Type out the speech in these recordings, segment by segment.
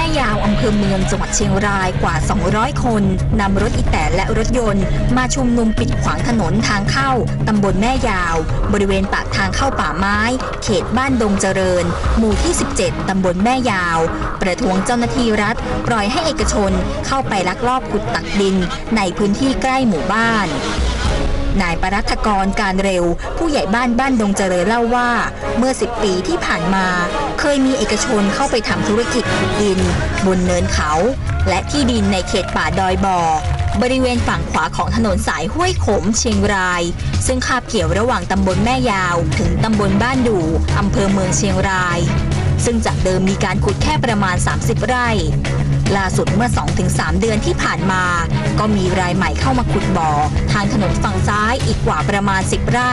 แม่ยาวอำเภอเมืองจังหวัดเชียงรายกว่า 200 คนนำรถอีแตนและรถยนต์ มาชุมนุมปิดขวางถนนทางเข้าตำบลแม่ยาว บริเวณปากทางเข้าป่าไม้ เขตบ้านดงเจริญ หมู่ที่ 17 ตำบลแม่ยาว ประท้วงเจ้าหน้าที่รัฐ ปล่อยให้เอกชนเข้าไปลักลอบขุดตักดิน ในพื้นที่ใกล้หมู่บ้าน นายปรัฐกรการเร็ว ผู้ใหญ่บ้านบ้านดงเจริญเล่าว่า เมื่อ 10 ปีที่ผ่านมา เคยมีเอกชนเข้าไปทำธุรกิจดิน บนเนินเขา และที่ดินในเขตป่าดอยบ่อบริเวณฝั่งขวาของถนนสายห้วยขมเชียงราย ซึ่งคาบเกี่ยวระหว่างตำบลแม่ยาว ถึงตำบลบ้านดูอำเภอเมืองเชียงราย ซึ่งจากเดิมมีการขุดแค่ประมาณ 30 ไร่ ล่าสุดเมื่อ 2-3 เดือนที่ผ่านมา ก็มีรายใหม่เข้ามาขุดบ่อ ทางถนนฝั่งซ้ายอีกกว่าประมาณ 10 ไร่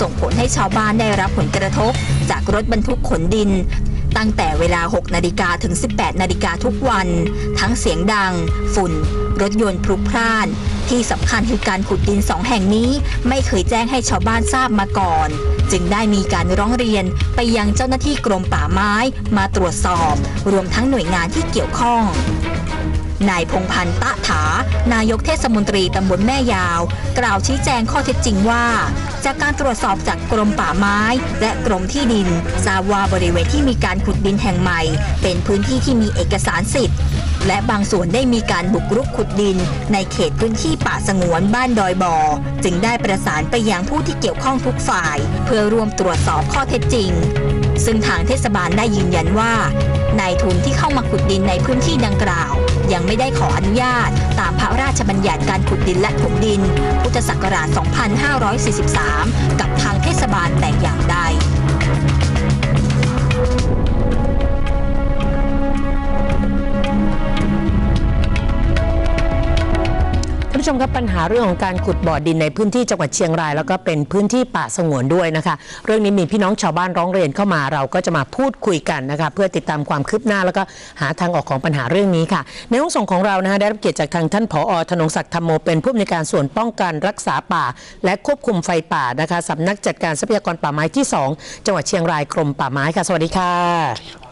ส่งผลให้ชาวบ้านได้รับผลกระทบ จากรถบรรทุกขนดิน ตั้งแต่เวลา 6 นาฬิกาถึง 18 นาฬิกาทุกวัน ทั้งเสียงดัง ฝุ่น รถยนต์พลุกพล่าน ที่สำคัญคือการขุดดินสองแห่งนี้ ไม่เคยแจ้งให้ชาวบ้านทราบมาก่อน จึงได้มีการร้องเรียนไปยังเจ้าหน้าที่กรมป่าไม้มาตรวจสอบ รวมทั้งหน่วยงานที่เกี่ยวข้องนายพงพันธ์ตะถา นายกเทศมนตรีตำบลแม่ยาว กล่าวชี้แจงข้อเท็จจริงว่า จากการตรวจสอบจากกรมป่าไม้ และกรมที่ดินทราบว่าบริเวณที่มีการขุดดินแห่งใหม่ เป็นพื้นที่ที่มีเอกสารสิทธิ์ และบางส่วนได้มีการบุกรุกขุดดิน ในเขตพื้นที่ป่าสงวนบ้านดอยบ่อจึงได้ประสานไปยังผู้ที่เกี่ยวข้องทุกฝ่าย เพื่อร่วมตรวจสอบข้อเท็จจริง ซึ่งทางเทศบาลได้ยืนยันว่านายทุนที่เข้ามาขุดดินในพื้นที่ดังกล่าว ยังไม่ได้ขออนุญาต ตามพระราชบัญญัติการขุดดินและถมดิน พุทธศักราช 2543 กับทางเทศบาลแต่อย่าง ผู้ชมครับปัญหาเรื่องของการขุดบ่อดินในพื้นที่จังหวัดเชียงราย แล้วก็เป็นพื้นที่ป่าสงวนด้วยนะคะ เรื่องนี้มีพี่น้องชาวบ้านร้องเรียนเข้ามาเราก็จะมาพูดคุยกันนะคะเพื่อติดตามความคืบหน้าแล้วก็หาทางออกของปัญหาเรื่องนี้ค่ะ ในห้องส่งของเรานะคะได้รับเกียรติจากทางท่านผอธนงศักดิ์ธรรมโมเป็นผู้อำนวยการส่วนป้องกันรักษาป่า และควบคุมไฟป่านะคะสำนักจัดการทรัพยากรป่าไม้ที่ 2 จังหวัดเชียงรายกรมป่าไม้ค่ะ สวัสดีค่ะ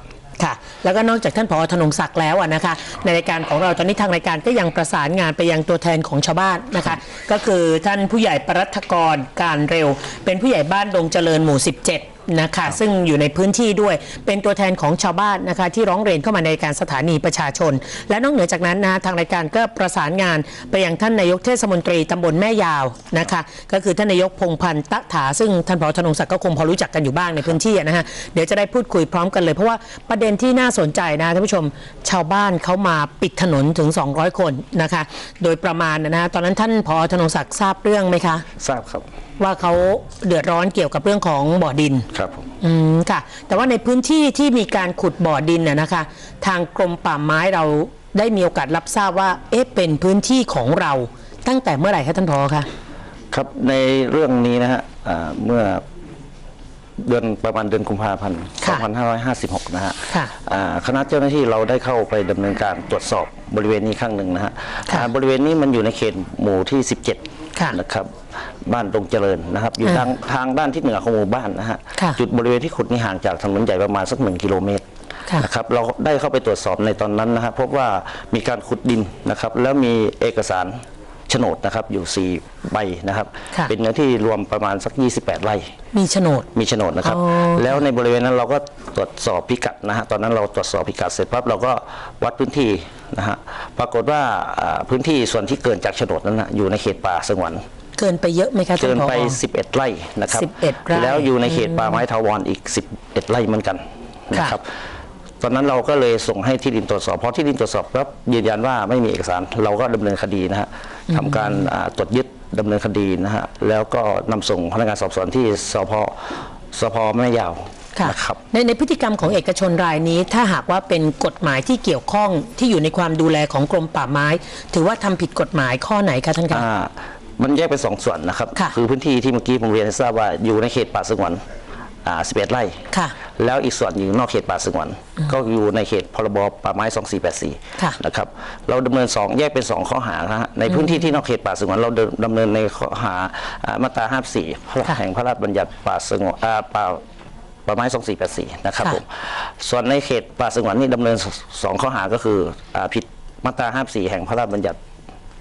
ค่ะ แล้วก็นอกจากท่านผอธนงศักดิ์แล้วนะคะ ในรายการของเราตอนนี้ทางรายการก็ยังประสานงานไปยังตัวแทนของชาวบ้านนะคะ ก็คือท่านผู้ใหญ่ปรัฐกรการเร็ว เป็นผู้ใหญ่บ้านดงเจริญหมู่ 17 นะคะ ซึ่งอยู่ในพื้นที่ด้วยเป็นตัวแทนของชาวบ้านนะคะที่ร้องเรียนเข้ามาในการสถานีประชาชน และนอกเหนือจากนั้นนะทางรายการก็ประสานงานไปยังท่านนายกเทศมนตรีตำบลแม่ยาวนะคะ ก็คือท่านนายกพงพันธ์ตะถา ซึ่งท่านผอธนงศักดิ์ก็คงพอรู้จักกันอยู่บ้างในพื้นที่อะนะฮะเดี๋ยวจะได้พูดคุยพร้อมกันเลย เพราะว่าประเด็นที่น่าสนใจนะท่านผู้ชมชาวบ้านเขามาปิดถนนถึง 200 คนนะคะ โดยประมาณนะฮะตอนนั้นท่านผอธนงศักดิ์ทราบเรื่องไหมคะ ทราบครับ ว่าเขาเดือดร้อนเกี่ยวกับเรื่องของบ่อดิน ครับผม อืมค่ะ แต่ว่าในพื้นที่ที่มีการขุดบ่อดินน่ะนะคะ ทางกรมป่าไม้เราได้มีโอกาสรับทราบว่า เอ๊ะเป็นพื้นที่ของเราตั้งแต่เมื่อไหร่คะท่านพอคะครับในเรื่องนี้นะฮะอ่าเมื่อเดือนประมาณเดือนกุมภาพันธ์2556 นะฮะค่ะ อ่าคณะเจ้าหน้าที่เราได้เข้าไปดำเนินการตรวจสอบบริเวณนี้ครั้งหนึ่งนะฮะค่ะ อ่าบริเวณนี้มันอยู่ในเขตหมู่ที่ ค่ะ17นะครับ บ้านตรงเจริญนะครับ อยู่อ่าทางทางด้านทิศเหนือของหมู่บ้านนะฮะค่ะจุดบริเวณที่ขุดนี่ห่างจากถนนใหญ่ประมาณสักหนึ่งกิโลเมตรค่ะนะครับเราได้เข้าไปตรวจสอบในตอนนั้นนะฮะพบว่ามีการขุดดินนะครับ แล้วมีเอกสารโฉนดนะครับอยู่4ใบนะครับ ค่ะ เป็นเนื้อที่รวมประมาณสัก 28 ไร่ มีโฉนด มีโฉนดนะครับ อ๋อแล้วในบริเวณนั้นเราก็ตรวจสอบพิกัดนะฮะ ตอนนั้นเราตรวจสอบพิกัดเสร็จปั๊บเราก็วัดพื้นที่ นะฮะปรากฏว่าอ่าพื้นที่ส่วนที่เกินจากโฉนดนั้นนะอยู่ในเขตป่าสงวนเกินไปเยอะไหมคะท่าเกินนผอไป 11 ไร่นะครับ11ไร่แล้วอยู่ในเขตป่าไม้ทาวรอีก 11 ไร่เหมือนกันนะครับตอนนั้นเราก็เลยส่งให้ที่ดินตรวจสอบเพราะที่ดินตรวจสอบปั๊บยืนยันว่าไม่มีเอกสารเราก็ดำเนินคดีนะฮะทำการอ่าตรวจยึดดำเนินคดีนะฮะแล้วก็นำส่งพนักงานสอบสวนที่สพสพแม่ยาวค่ะ นะครับในในพฤติกรรมของเอกชนรายนี้ ถ้าหากว่าเป็นกฎหมายที่เกี่ยวข้องที่อยู่ในความดูแลของกรมป่าไม้ ถือว่าทำผิดกฎหมายข้อไหนคะท่านคะอ่ามันแยกเป็นสองส่วนนะครับค่ะอพื้นที่ที่เมื่อกี้ผมเรียนให้ทราบว่าอยู่ในเขตป่าสงวนอ่า11 ไร่ค่ะแล้วอีกส่วนอยู่นอกเขตป่าสงวน ก็อยู่ในเขตพรบป่าไม้ค่ะ2484นะครับ เราดำเนินสองแยกเป็น 2 ข้อหานะฮะ ในพื้นที่ที่นอกเขตป่าสงวน เราดำเนินในข้อหาอ่ามาตรา 54พระค่ะแห่งพระราชบัญญัติป่าสงวนอ่าป่า ป่าไม้2484นะครับค่ะผมส่วนในเขตป่าสงวนนี่ดำเนินสสองข้อหาก็คืออาผิดมาตรา54 แห่งพระราชบัญญัติ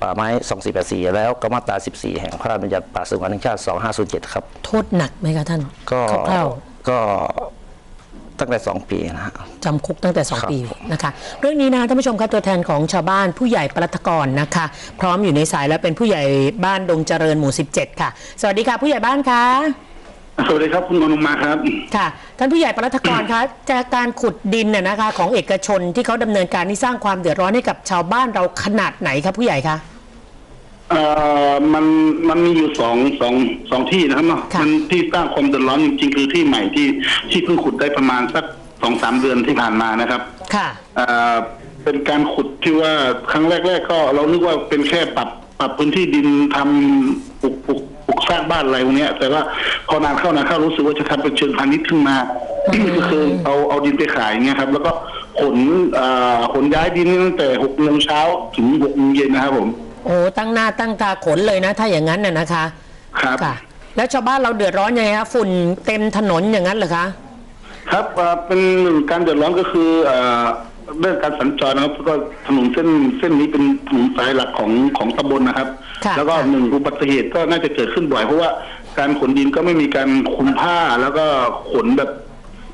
ป่าไม้ 2484 แล้วก็มาตรา 14 แห่งพระราชบัญญัติป่าสงวนแห่งชาติ 2507 ครับ โทษหนักไหมคะท่านก็คร่าวก็ตั้งแต่ 2 ปีนะฮะๆจำคุกตั้งแต่ครับ2ปีนะคะ เรื่องนี้นะคะท่านผู้ชมคะตัวแทนของชาวบ้านผู้ใหญ่ปรัฐกรนะคะ พร้อมอยู่ในสายและเป็นผู้ใหญ่บ้านดงเจริญหมู่ 17 ค่ะ สวัสดีค่ะผู้ใหญ่บ้านคะ สวัสดีครับคุณอนุมาครับ ค่ะ ท่านผู้ใหญ่ปรัฐกรคะจากการขุดดินน่ะนะคะ ของเอกชนที่เขาดำเนินการที่สร้างความเดือดร้อนให้กับชาวบ้านเราขนาดไหนครับผู้ใหญ่คะ เอ่อมันมันมีอยู่สองสองสองที่นะครับเนาะค่ะ มันที่สร้างความเดือดร้อนจริงๆคือที่ใหม่ที่ที่เพิ่งขุดได้ประมาณสักสองสามเดือนที่ผ่านมานะครับค่ะ เอ่อเป็นการขุดที่ว่าครั้งแรก ๆ ก็เรานึกว่าเป็นแค่ปรับปรับพื้นที่ดินทำปลูกปลูกปลูก สร้างบ้านอะไรพวกเนี้ย แต่ว่าพอนานเข้านานเข้ารู้สึกว่าจะทำเป็นเชิงพาณิชย์ขึ้นมาก็คือเอาเอาดินไปขายอย่างเงี้ยครับ แล้วก็ขนเอ่อขนย้ายดินตั้งแต่หกโมงเช้าถึงหกโมงเย็นนะครับผมโอ้ตั้งหน้าตั้งตาขนเลยนะ ถ้าอย่างนั้นน่ะนะคะ ครับค่ะ แล้วชาวบ้านเราเดือดร้อนยังไงคะฝุ่นเต็มถนนอย่างนั้นเหรอคะ ครับเอ่อเป็นหนึ่งการเดือดร้อนก็คือ เอ่อเรื่องการสัญจรนะครับเพราะว่าถนนเส้นเส้นนี้เป็นถนนสายหลักของของตำบลนะครับ ค่ะแล้วก็ค่ะหนึ่งอุบัติเหตุก็น่าจะเกิดขึ้นบ่อยเพราะว่าการขนดินก็ไม่มีการคลุมผ้าแล้วก็ขนแบบ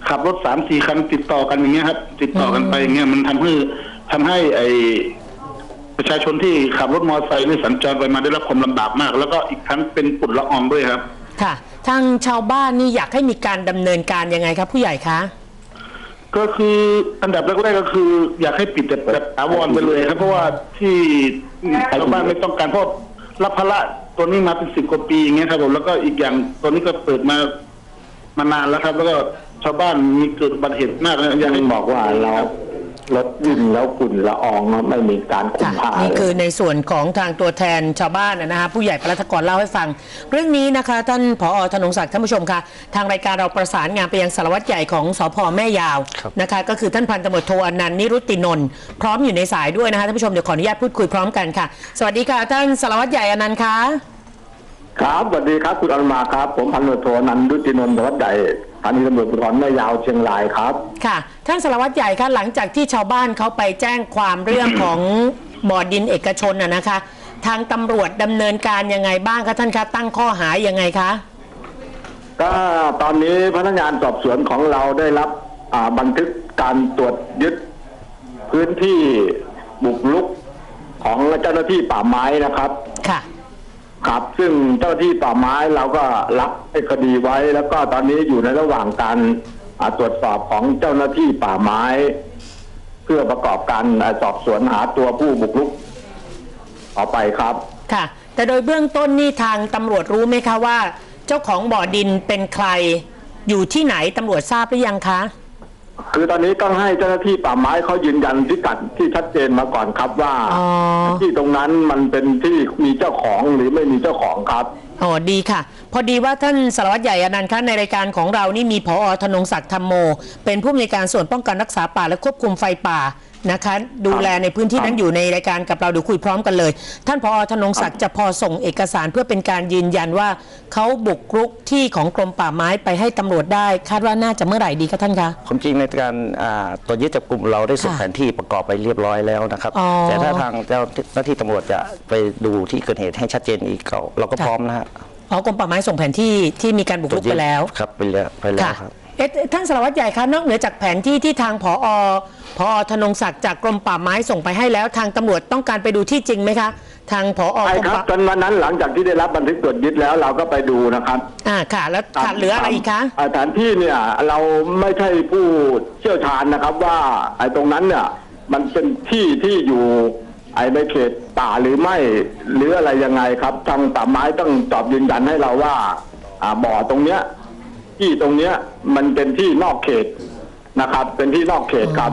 ขับรถสามสี่คันติดต่อกันอย่างเงี้ยครับ ติดต่อกันไปอย่างเงี้ยมันทำให้ทำให้ไอประชาชนที่ขับรถมอเตอร์ไซค์นี่สัญจรไปมาได้รับความลำบากมาก แล้วก็อีกทั้งเป็นฝุ่นละอองด้วยครับ ค่ะ ทางชาวบ้านนี่อยากให้มีการดำเนินการยังไงครับผู้ใหญ่คะ ก็คืออันดับแรกๆก็คือ อยากให้ปิดแบบแบบถาวรไปเลยครับเพราะว่าที่ชาวบ้านไม่ต้องการเพราะรับภาระตัวนี้มาเป็นสิบกว่าปีอย่างเงี้ยครับผมแล้วก็อีกอย่างตัวนี้ก็เปิดมามานานแล้วครับ แล้วก็ชาวบ้านมีเกิดอุบัติเหตุมากนะอยากให้บอกว่าเรา รถวิ่งแล้วฝุ่นละอองไม่มีการคุมค่ะผ้านี่เลยคือในส่วนของทางตัวแทนชาวบ้านนะนะคะผู้ใหญ่ปรัฐกรเล่าให้ฟัง เรื่องนี้นะคะท่านผอธนงศักดิ์ท่านผู้ชมคะทางรายการเราประสานงานไปยังสารวัตรใหญ่ของสพแม่ยาวครับนะคะก็คือท่านพันตำรวจโทอนันต์นิรุตตินนท์พร้อมอยู่ในสายด้วยนะคะท่านผู้ชมเดี๋ยวขออนุญาตพูดคุยพร้อมกันค่ะ สวัสดีค่ะท่านสารวัตรใหญ่อนันต์คะ ครับสวัสดีครับคุณอนุมาครับ ผมพันตำรวจโทนันท์ดุตินนท์วัดใหญ่สถานีตำรวจภูธรแม่ยาวเชียงรายครับ ค่ะ ท่านสารวัตรใหญ่คะหลังจากที่ชาวบ้านเขาไปแจ้งความเรื่องของบ่อดินเอกชนน่ะนะคะ ทางตำรวจดำเนินการยังไงบ้างคะท่านคะตั้งข้อหายังไงคะก็ตอนนี้พนักงานสอบสวนของเราได้รับอ่าบันทึกการตรวจยึดพื้นที่บุกรุกของเจ้าหน้าที่ป่าไม้นะครับ ค่ะ ครับซึ่งเจ้าที่ป่าไม้เราก็รับไอ้คดีไว้ แล้วก็ตอนนี้อยู่ในระหว่างการตรวจสอบของเจ้าหน้าที่ป่าไม้ เพื่อประกอบการสอบสวนหาตัวผู้บุกรุกต่อไปครับ ค่ะ แต่โดยเบื้องต้นนี่ทางตำรวจรู้ไหมคะว่า เจ้าของบ่อดินเป็นใคร อยู่ที่ไหนตำรวจทราบหรือยังคะ คือตอนนี้ต้องให้เจ้าหน้าที่ป่าไม้เขายืนยันพิกัดที่ชัดเจนมาก่อนครับว่า อ๋อ ที่ตรงนั้นมันเป็นที่มีเจ้าของหรือไม่มีเจ้าของครับอ๋อดีค่ะ พอดีว่าท่านสารวัตรใหญ่อนันต์คะในรายการของเรานี่มีผอธนงศักดิ์ธรรมโม เป็นผู้อำนวยการส่วนป้องกันรักษาป่าและควบคุมไฟป่านะคะ ดูแลในพื้นที่นั้นอยู่ในรายการกับเราเดี๋ยวคุยพร้อมกันเลย ท่านผอธนงศักดิ์จะพอส่งเอกสารเพื่อเป็นการยืนยันว่าเขาบุกรุกที่ของกรมป่าไม้ไปให้ตำรวจได้ คาดว่าน่าจะเมื่อไหร่ดีคะท่านคะ ความจริงในการอ่าตรวจยึดจับกลุ่มเราได้ส่งค่ะแผนที่ประกอบไปเรียบร้อยแล้วนะครับ อ๋อแต่ถ้าทางเจ้าหน้าที่ตำรวจจะไปดูที่เกิดเหตุให้ชัดเจนอีกเราเราก็ค่ะ พร้อมนะฮะอ๋อกรมป่าไม้ส่งแผนที่ที่มีการบุกรุกไปแล้ว ครับไปแล้วไปแล้วค่ะ ครับ เอ๊ะท่านสารวัตรใหญ่คะนอกเหนือจากแผนที่ที่ทางผอผอธนงศักดิ์จากกรมป่าไม้ส่งไปให้แล้วทางตำรวจต้องการไปดูที่จริงไหมคะ ทางผอกใช่รมครับป่าจนวันนั้นหลังจากที่ได้รับบันทึกตรวจยึดแล้วเราก็ไปดูนะครับอ่าค่ะ แล้วขาดเหลืออะไรอีกคะาสถานที่เนี่ยเราไม่ใช่ผู้เชี่ยวชาญนะครับว่าไอ้ตรงนั้นเนี่ยมันเป็นที่ที่อยู่ไอ้ในเขตป่าหรือไม่หรืออะไรยังไงครับ ทางป่าไม้ต้องตอบยืนยันให้เราว่าอ่าบ่อตรงเนี้ย ที่ตรงเนี้ยมันเป็นที่นอกเขตนะครับ เป็นที่นอกเขตครับ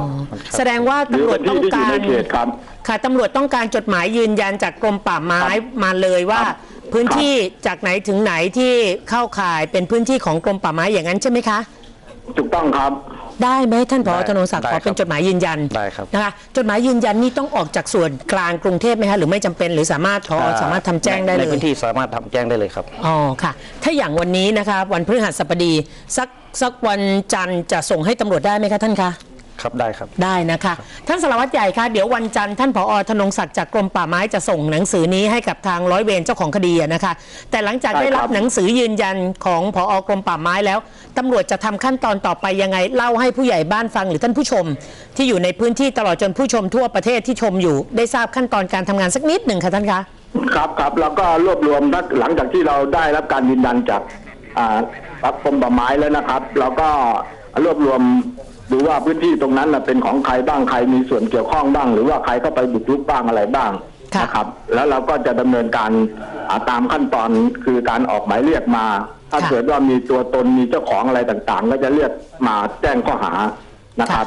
แสดงว่าหรือตำรวเป็จนต้อที่งที่อยู่การในเขตครับค่ะตำรวจต้องการจดหมายยืนยันจากกรมป่าไม้ครับมาเลยว่าครับพื้นที่จากไหนถึงไหนที่เข้าข่ายเป็นพื้นที่ของกรมป่าไม้อย่างนั้นใช่ไหมคะ ถูกต้องครับ ได้ไหมท่านผอได้ธนงศักดิ์ได้ขอเป็นครับจดหมายยืนยันได้ครับนะคะจดหมายยืนยันนี่ต้องออกจากส่วนกลางกรุงเทพไหมคะหรือไม่จำเป็นหรือสามารถพอสามารถทำแจ้งได้ในเลพื้ยนที่สามารถทำแจ้งได้เลยครับ อ๋อค่ะ ถ้าอย่างวันนี้นะคะ วันพฤหัสบดีสักสักวันจันทร์จะส่งให้ตำรวจได้ไหมคะท่านคะ ครับได้ครับ ได้นะคะ ท่านสารวัตรใหญ่คะเดี๋ยววันจันทร์ท่านผอธนงศักดิ์จากกรมป่าไม้จะส่งหนังสือนี้ให้กับทางร้อยเวรเจ้าของคดีอะนะคะ แต่หลังจากได้ได้ครับรับหนังสือยืนยันของผอกรมป่าไม้แล้วตำรวจจะทำขั้นตอนต่อไปยังไงเล่าให้ผู้ใหญ่บ้านฟังหรือท่านผู้ชม ที่อยู่ในพื้นที่ตลอดจนผู้ชมทั่วประเทศที่ชมอยู่ได้ทราบขั้นตอนการทำงานสักนิดหนึ่งค่ะท่านคะครับครับแล้วก็รวบรวมถ้าหลังจากที่เราได้รับการยืนยันจากอ่ารับกรมป่าไม้แล้วนะครับ เราก็รวบรวม ดูว่าพื้นที่ตรงนั้นน่ะเป็นของใครบ้างใครมีส่วนเกี่ยวข้องบ้าง หรือว่าใครเข้าไปบุกรุกบ้างอะไรบ้างค่ะนะครับ แล้วเราก็จะดำเนินการอ่าตามขั้นตอนคือการออกหมายเรียกมา ถ้าเกิดว่ามีตัวตนมีเจ้าของอะไรต่างๆ ก็จะเรียกมาแจ้งข้อหานะครับ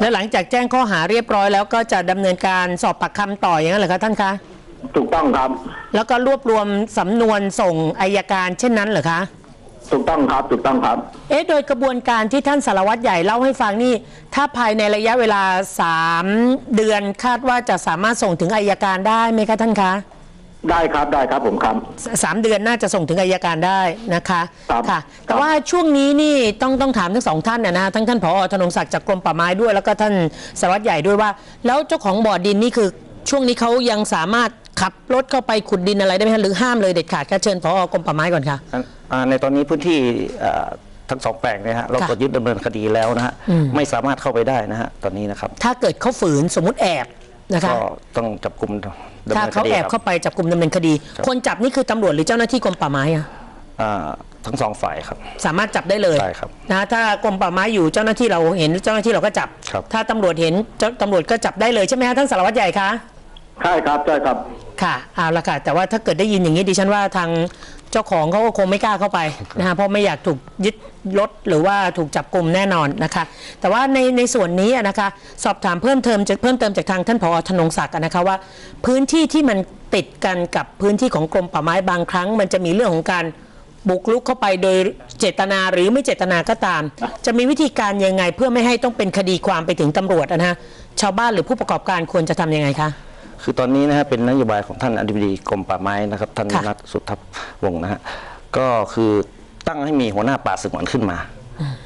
และหลังจากแจ้งข้อหาเรียบร้อยแล้วก็จะดำเนินการสอบปากคำต่ออย่างนั้นเหรอคะท่านคะถูกต้องครับ แล้วก็รวบรวมสำนวนส่งอายการเช่นนั้นเหรอคะ ถูกต้องครับถูกต้องครับ เอ๊ะโดยกระบวนการที่ท่านสารวัตรใหญ่เล่าให้ฟังนี่ ถ้าภายในระยะเวลา 3 เดือนคาดว่าจะสามารถส่งถึงอายการได้ไหมคะท่านคะได้ครับได้ครับผมครับสสามเดือนน่าจะส่งถึงอายการได้นะคะครับค่ะ แต่ครับว่าช่วงนี้นี่ต้องต้องถามทั้งสองท่านนะนะทั้งท่านผอธนงศักดิ์จากกรมป่าไม้ด้วย แล้วก็ท่านสารวัตรใหญ่ด้วยว่า แล้วเจ้าของบ่อดินนี่คือช่วงนี้เขายังสามารถ ขับรถเข้าไปขุดดินอะไรได้ไหมคะหรือห้ามเลยเด็ดขาดคะเชิญผอกรมป่าไม้ก่อนค่ะ อ่าในตอนนี้พื้นที่อ่าทั้งสองแปลงเนยฮะเราค่ะตรวจยึดดำเนินคดีแล้วนะฮะอืมไม่สามารถเข้าไปได้นะฮะตอนนี้นะครับ ถ้าเกิดเขาฝืนสมมุติแอบนะคะ ก็ต้องจับกลุ่มดำถ้าเนินคเขาดีแอบคเข้ารับ ไปจับกลุ่มดำเนินคดี ครับ คนจับนี่คือตำรวจหรือเจ้าหน้าที่กรมป่าไม้อะอ่าทั้งสองฝ่ายครับ สามารถจับได้เลยได้ครับนะถ้ากรมป่าไม้อยู่เจ้าหน้าที่เราเห็นเจ้าหน้าที่เราก็จับ ครับ ถ้าตำรวจเห็นเจ้าตำรวจก็จับได้เลยใช่ไหมฮะท่านสารวัตรใหญ่คะ ใช่ครับใช่ครับ ค่ะเอาละค่ะ แต่ว่าถ้าเกิดได้ยินอย่างนี้ดิฉันว่าทางเจ้าของเขาก็คงไม่กล้าเข้าไปนะฮะเพราะไม่อยากถูกยึดรถหรือว่าถูกจับกลุ่มแน่นอนนะคะ แต่ว่าในในส่วนนี้อะนะคะสอบถามเพิ่มเติมจากเพิ่มเติมจากทางท่านผอธนงศักดิ์อะนะคะว่า พื้นที่ที่มันติดกันกับพื้นที่ของกรมป่าไม้บางครั้ง มันจะมีเรื่องของการบุกรุกเข้าไปโดยเจตนาหรือไม่เจตนาก็ตาม จะมีวิธีการยังไงเพื่อไม่ให้ต้องเป็นคดีความไปถึงตำรวจอะนะฮะชาวบ้านหรือผู้ประกอบการควรจะทำยังไงคะ คือตอนนี้นะฮะเป็นนโยบายของท่านอธิบดีกรมป่าไม้นะครับท่านค่ะ นัทสุทัพวงศ์นะฮะก็คือตั้งให้มีหัวหน้าป่าสงวนขึ้นมา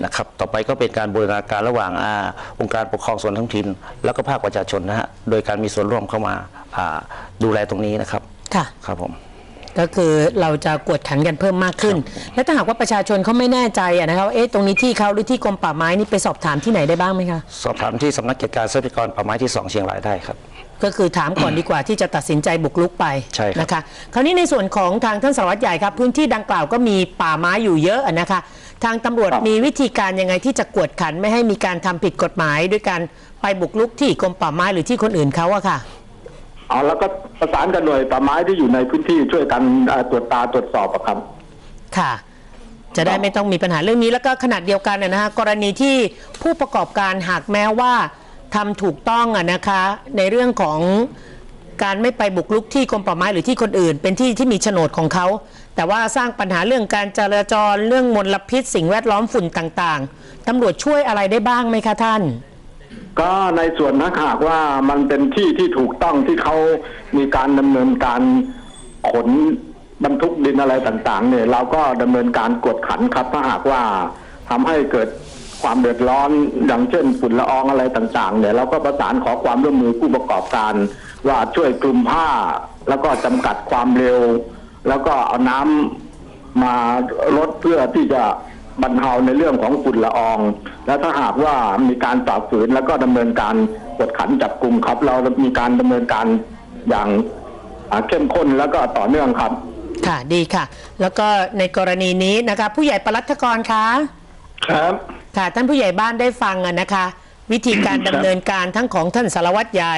นะครับต่อไปก็เป็นการบูรณาการระหว่างอาองค์การปกครองส่วนท้องถิ่นแล้วก็ภาคประชาชนนะฮะโดยการมีส่วนร่วมเข้ามาอ่าดูแลตรงนี้นะครับค่ะ ครับผม ก็คือเราจะกวดขันกันเพิ่มมากขึ้น และถ้าหากว่าประชาชนเขาไม่แน่ใจอะนะครับว่าเอ๊ะตรงนี้ที่เขาหรือที่กรมป่าไม้นี่ไปสอบถามที่ไหนได้บ้างไหมคะ สอบถามที่สำนักกิจการทรัพยากรป่าไม้ที่ 2 เชียงรายได้ครับ ก็คือถามก่อนดีกว่าที่จะตัดสินใจบุกลุกไปใช่ครับ นะคะ คราวนี้ในส่วนของทางท่านสารวัตรใหญ่ครับ พื้นที่ดังกล่าวก็มีป่าไม้อยู่เยอะอะนะคะ ทางตำรวจครับมีวิธีการยังไงที่จะกวดขันไม่ให้มีการทำผิดกฎหมายด้วยการไปบุกลุกที่กรมป่าไม้หรือที่คนอื่นเขาอะค่ะ เอาแล้วก็ประสานกันหน่วยป่าไม้ที่อยู่ในพื้นที่ช่วยกันเอ่อตรวจตาตรวจสอบอะครับ ค่ะ จะได้ไม่ต้องมีปัญหาเรื่องนี้แล้วก็ขนาดเดียวกันนะฮะกรณีที่ผู้ประกอบการหากแม้ว่า ทำถูกต้องอะนะคะ ในเรื่องของการไม่ไปบุกรุกที่กรมป่าไม้หรือที่คนอื่น เป็นที่ที่มีโฉนดของเขา แต่ว่าสร้างปัญหาเรื่องการจราจรเรื่องมลพิษ สิ่งแวดล้อมฝุ่นต่างๆตำรวจช่วยอะไรได้บ้างไหมคะท่าน ก็ในส่วนถ้าหากว่ามันเป็นที่ที่ถูกต้องที่เขามีการดำเนินการขนบรรทุกดินอะไรต่างๆ เนี่ย เราก็ดำเนินการกวดขันครับถ้าหากว่าทำให้เกิด ความเดือดร้อนอย่างเช่นฝุ่นละอองอะไรต่างๆเนี่ยเราก็ประสานขอความร่วมมือผู้ประกอบการ ว่าช่วยกลุ่มผ้า แล้วก็จำกัดความเร็ว แล้วก็เอาน้ำมาลดเพื่อที่จะบรรเทาในเรื่องของฝุ่นละออง และถ้าหากว่ามีการฝ่าฝืนแล้วก็ดำเนินการกวดขันจับกลุ่มครับ เรามีการดำเนินการอย่างอ่าเข้มข้นแล้วก็ต่อเนื่องครับ ค่ะดีค่ะ แล้วก็ในกรณีนี้นะคะ ผู้ใหญ่ปรัฐกรคะครับ ค่ะ ท่านผู้ใหญ่บ้านได้ฟังอะนะคะ วิธีการดำเนินการทั้งของท่านสารวัตรใหญ่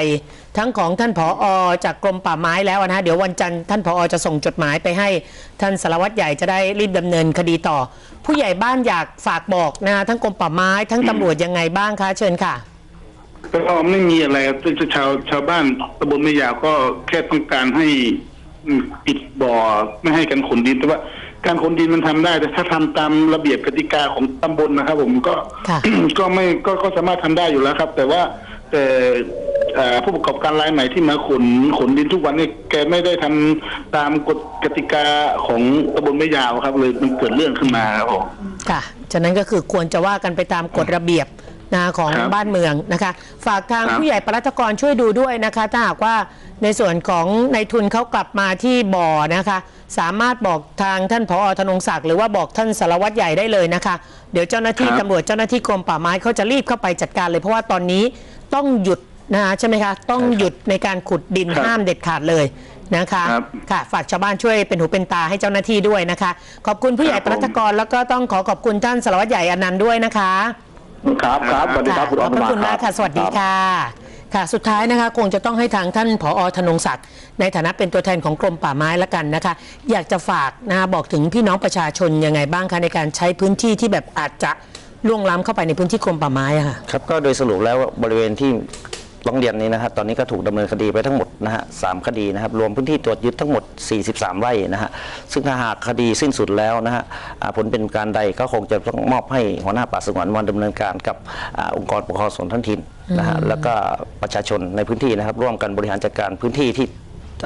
ทั้งของท่านผออจากกรมป่าไม้แล้วนะเดี๋ยววันจันทร์ท่านผอจะส่งจดหมายไปให้ ท่านสารวัตรใหญ่จะได้รีบดำเนินคดีต่อ ผู้ใหญ่บ้านอยากฝากบอกนะฮะทั้งกรมป่าไม้ทั้งตำรวจยังไงบ้างคะเชิญค่ะ ก็ไม่มีอะไรครับชาวชาวบ้านตำบลแม่ยาวก็แค่ต้องการให้อืมปิดบ่อไม่ให้กันขนดินแต่ว่า การขนดินมันทำได้ แต่ถ้าทำตามระเบียบกติกาของตำบลนะครับ ผมก็ค่ะก็ไม่ก็ก็สามารถทำได้อยู่แล้วครับ แต่ว่าแต่เอ่อผู้ประกอบการรายใหม่ที่มาขนขนดินทุกวันนี้แกไม่ได้ทำตามกฎกติกาของตำบลไม่ยาวครับ เลยมันเกิดเรื่องขึ้นมาครับผมค่ะฉะนั้นก็คือควรจะว่ากันไปตามกฎระเบียบนะของครับบ้านเมืองนะคะ ฝากทางครับผู้ใหญ่ปลัตกรช่วยดูด้วยนะคะ ถ้าหากว่าในส่วนของในทุนเขากลับมาที่บ่อนะคะ สามารถบอกทางท่านผอธนงศักดิ์หรือว่าบอกท่านสารวัตรใหญ่ได้เลยนะคะ เดี๋ยวเจ้าหน้าที่ครับตำรวจเจ้าหน้าที่กรมป่าไม้เขาจะรีบเข้าไปจัดการเลยเพราะว่าตอนนี้ต้องหยุดนะคะใช่ไหมคะ ต้องหยุดในการขุดดินครับห้ามเด็ดขาดเลยนะคะครับค่ะ ฝากชาวบ้านช่วยเป็นหูเป็นตาให้เจ้าหน้าที่ด้วยนะคะ ขอบคุณผู้ใหญ่ครับปรัตกรแล้วก็ต้องขอขอบคุณท่านสารวัตรใหญ่อนันต์ด้วยนะคะ ครับครับสวัสดีครับคุณขออบนุพระมาคุณมากรัค่ะบสวัสดีค่ะ ค่ะสุดท้ายนะคะคงจะต้องให้ทางท่านผอธนงศักดิ์ในฐานะเป็นตัวแทนของกรมป่าไม้ละกันนะคะ อยากจะฝากนะบอกถึงพี่น้องประชาชนยังไงบ้างคะในการใช้พื้นที่ที่แบบอาจจะล่วงล้ำเข้าไปในพื้นที่กรมป่าไม้อะค่ะครับก็โดยสรุปแล้วบริเวณที่ร้องเรียนนี้นะครับตอนนี้ก็ถูกดำเนินคดีไปทั้งหมดนะฮะสามคดีนะครับรวมพื้นที่ตรวจยึดทั้งหมด 43 ไร่นะฮะซึ่งถ้าหากคดีสิ้นสุดแล้วนะฮะผลเป็นการใดก็คงจะต้องมอบให้หัวหน้าป่าสงวนมาดำเนินการกับอองค์กรปกครองส่วนท้องถิ่น นะฮะแล้วก็ประชาชนในพื้นที่นะครับ ร่วมกันบริหารจัดการพื้นที่ที่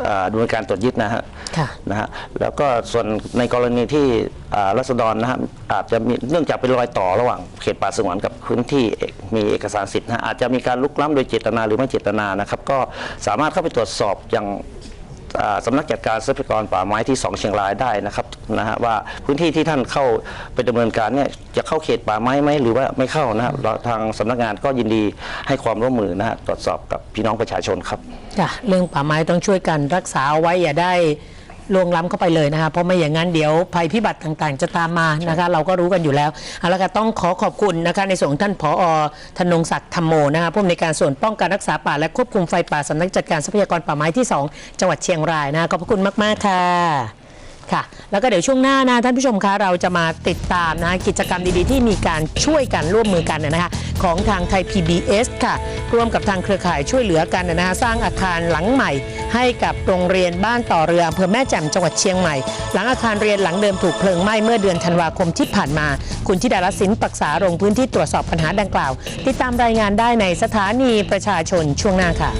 อ่าดำเนินการตรวจยึดนะฮะค่ะนะฮะแล้วก็ส่วนในกรณีที่อ่ารัษฎรนะฮะอาจจะมีเนื่องจากเป็นรอยต่อระหว่างเขตป่าสงวนกับพื้นที่เอกมีเอกสารสิทธิ์นะฮะอาจจะมีการลุกล้ำโดยเจตนาหรือไม่เจตนานะครับ ก็สามารถเข้าไปตรวจสอบอย่างอ่า สำนักจัดการทรัพยากรป่าไม้ที่ 2 เชียงรายได้นะครับนะฮะว่าพื้นที่ที่ท่านเข้าไปดำเนินการเนี่ยจะเข้าเขตป่าไม้ไหมหรือว่าไม่เข้านะครับเราทางสำนักงานก็ยินดีให้ความร่วมมือนะฮะตรวจสอบกับพี่น้องประชาชนครับค่ะเรื่องป่าไม้ต้องช่วยกันรักษาไว้อย่าได้ ลวงล้ำเข้าไปเลยนะคะเพราะไม่อย่างนั้นเดี๋ยวภัยพิบัติต่างๆ จะตามมานะคะเราก็รู้กันอยู่แล้วเอาละค่ะต้องขอขอบคุณนะคะในส่วนของท่านผอธนงศักดิ์ธรรมโมนะคะผู้อำนวยการส่วนป้องกันรักษาป่าและควบคุมไฟป่าสำนักจัดการทรัพยากรป่าไม้ที่ 2 จังหวัดเชียงรายนะคะขอบพระคุณมากๆค่ะ ค่ะ แล้วก็เดี๋ยวช่วงหน้านะท่านผู้ชมคะเราจะมาติดตามนะกิจกรรมดีๆ ที่มีการช่วยกันร่วมมือกันนะคะของทางไทย PBS ค่ะ ร่วมกับทางเครือข่ายช่วยเหลือกันนะคะสร้างอาคารหลังใหม่ ให้กับโรงเรียนบ้านต่อเรืออำเภอแม่แจ่มจังหวัดเชียงใหม่ หลังอาคารเรียนหลังเดิมถูกเพลิงไหม้เมื่อเดือนธันวาคมที่ผ่านมา คุณธิดารัตน์สินปรักษาลงพื้นที่ตรวจสอบปัญหาดังกล่าว ติดตามรายงานได้ในสถานีประชาชนช่วงหน้าค่ะ